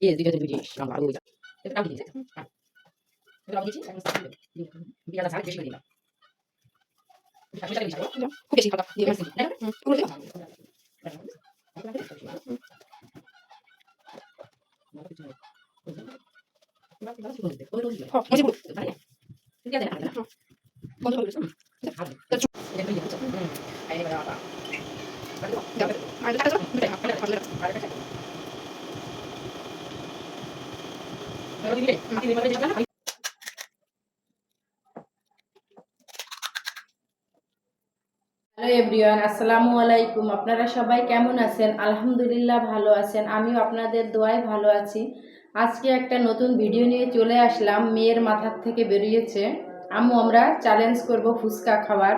Yes, because the British, ang bago hello everyone, আসসালামু আলাইকুম। আপনারা সবাই কেমন আছেন? আলহামদুলিল্লাহ ভালো আছেন। আমিও আপনাদের দোয়ায় ভালো আছি। আজকে একটা নতুন ভিডিও নিয়ে চলে আসলাম। মেয়ের মাথার থেকে বেরিয়েছে। আম্মু, আমরা চ্যালেঞ্জ করব ফুচকা খাওয়ার।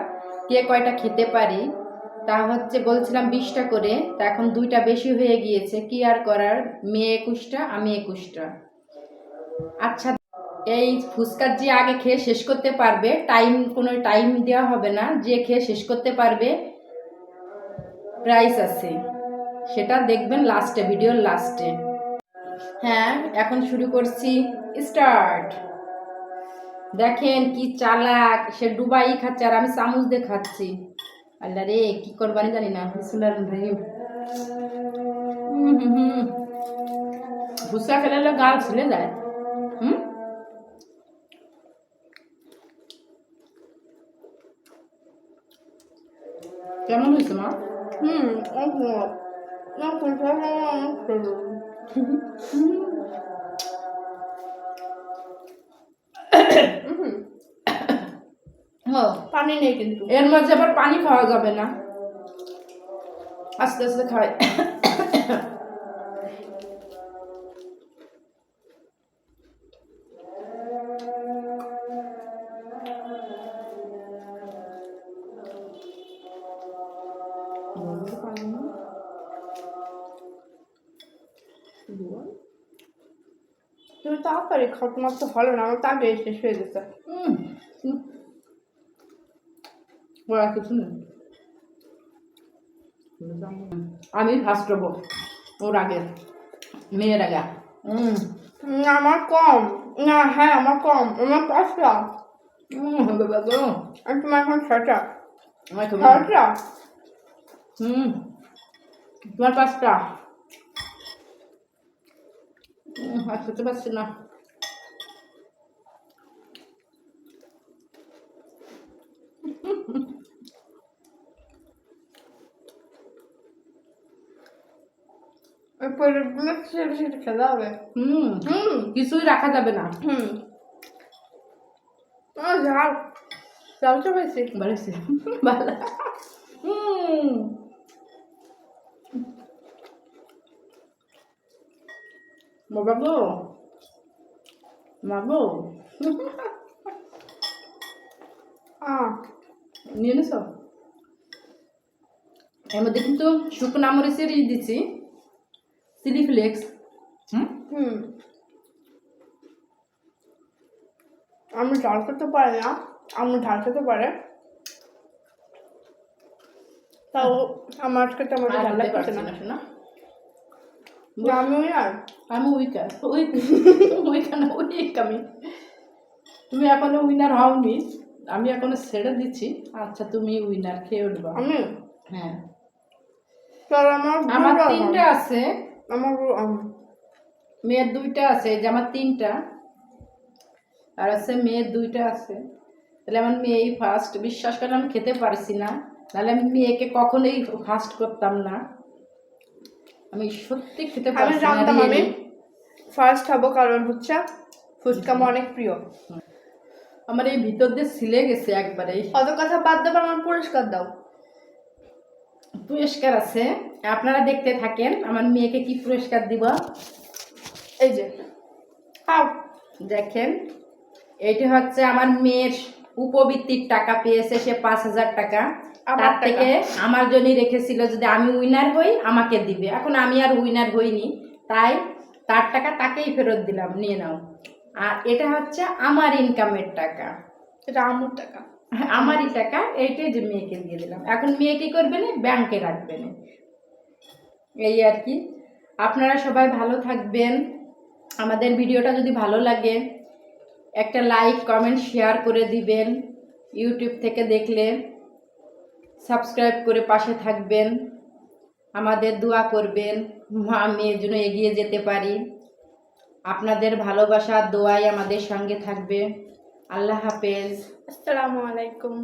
কে কয়টা খেতে পারি? তা হচ্ছে বলছিলাম বিশটা করে। তা এখন দুইটা বেশি হয়ে গিয়েছে। কি আর করার? মেয়ে একুশটা, আমি একুশটা। আচ্ছা এই ফুচকার যে আগে খেয়ে শেষ করতে পারবে টাইম কোনো টাইম দেওয়া হবে না, যে খেয়ে শেষ করতে পারবে প্রাইস আছে। সেটা দেখবেন লাস্টে ভিডিওর লাস্টে হ্যাঁ এখন শুরু করছি স্টার্ট দেখেন কি চালাক, সে ডুবাই খাচ্ছে আর আমি চামচ দিয়ে খাচ্ছি। আল্লাহ রে, কি করবানি জানি না বিসমুল্লাহ হুম হুম হুম। ফুচকা খেলে গাল ছিলে যায়। কেমন হয়েছে মা? হুম পানি নেই কিন্তু। এর মাঝে আবার পানি খাওয়া যাবে না। আস্তে আস্তে খাই। তুমি তাড়াতাড়ি খাও তোমার তো হলো না আমার তো আগে শেষ হয়ে গেছে। ওরা কিছু নেই। আমি ফার্স্ট হব ওর আগে মেয়ের আগে। আমার কম। না হ্যাঁ আমার কম। আমার পাঁচটা। হবে বাবু আর তোমার এখন ছটা ছটা হুম তোমার পাঁচটা। হুম, আর খেতে পারছি না। এরপরে সেটা সেটা খেতে হবে। হুম হুম। কিছুই রাখা যাবে না। হুম। ঝাল। ঝালটা বেশি। বাড়িছে ভালো হুম। মা গো নিয়ে নিস এর মধ্যে কিন্তু শুকনো মরিচের ই দিচ্ছি চিলি ফ্লেক্স হুম হুম আমি ঝাল খেতে পারি না আমি ঝাল খেতে পারে তাও আমার আমার আর ঝাল লাগছে না না শোনা আমি তুমি এখনও উইনার হওনি। আমি এখনও ছেড়ে দিচ্ছি। আচ্ছা তুমি উইনার খেয়ে উঠবা। আমি? হ্যাঁ। আমার আমার দুটো তিনটা আছে। আমার আম- মেয়ের দুইটা আছে। যে আমার তিনটা। আর আছে মেয়ের দুইটা আছে। তাহলে আমার মেয়েই ফার্স্ট বিশ্বাস করে আমি খেতে পারছি না। তাহলে আমি মেয়েকে কখনোই ফার্স্ট করতাম না। আমি সত্যি খেতে আমি জানতাম আমি। ফার্স্ট হব কারণ হচ্ছে ফুচকা আমার অনেক প্রিয়। আমার এই ভিতর দিয়ে ছিলে গেছে একবারে। অত কথা বাদ দেবো আমার পুরস্কার দাও। পুরস্কার আছে। আপনারা দেখতে থাকেন আমার মেয়েকে কি পুরস্কার দিব? এই যে খাও। দেখেন এটি হচ্ছে আমার মেয়ের উপবৃত্তির টাকা পেয়েছে সে পাঁচ হাজার টাকা। তার থেকে আমার জন্যই রেখেছিল যদি আমি উইনার হই আমাকে দিবে। এখন আমি আর উইনার হইনি তাই তার টাকা তাকেই ফেরত দিলাম নিয়ে নাও। আর এটা হচ্ছে আমার ইনকামের টাকা। এটা আমুর টাকা। আমারই টাকা এইটাই যে মেয়েকে দিয়ে দিলাম। এখন মেয়ে কি করবে না? ব্যাংকে রাখবে না। এই আর কি। আপনারা সবাই ভালো থাকবেন। আমাদের ভিডিওটা যদি ভালো লাগে একটা লাইক কমেন্ট শেয়ার করে দিবেন। ইউটিউব থেকে দেখলে সাবস্ক্রাইব করে পাশে থাকবেন। আমাদের দোয়া করবেন। মা মেয়ের জন্য এগিয়ে যেতে পারি। আপনাদের ভালোবাসা, দোয়াই আমাদের সঙ্গে থাকবে। আল্লাহ হাফেজ। আসসালামু আলাইকুম।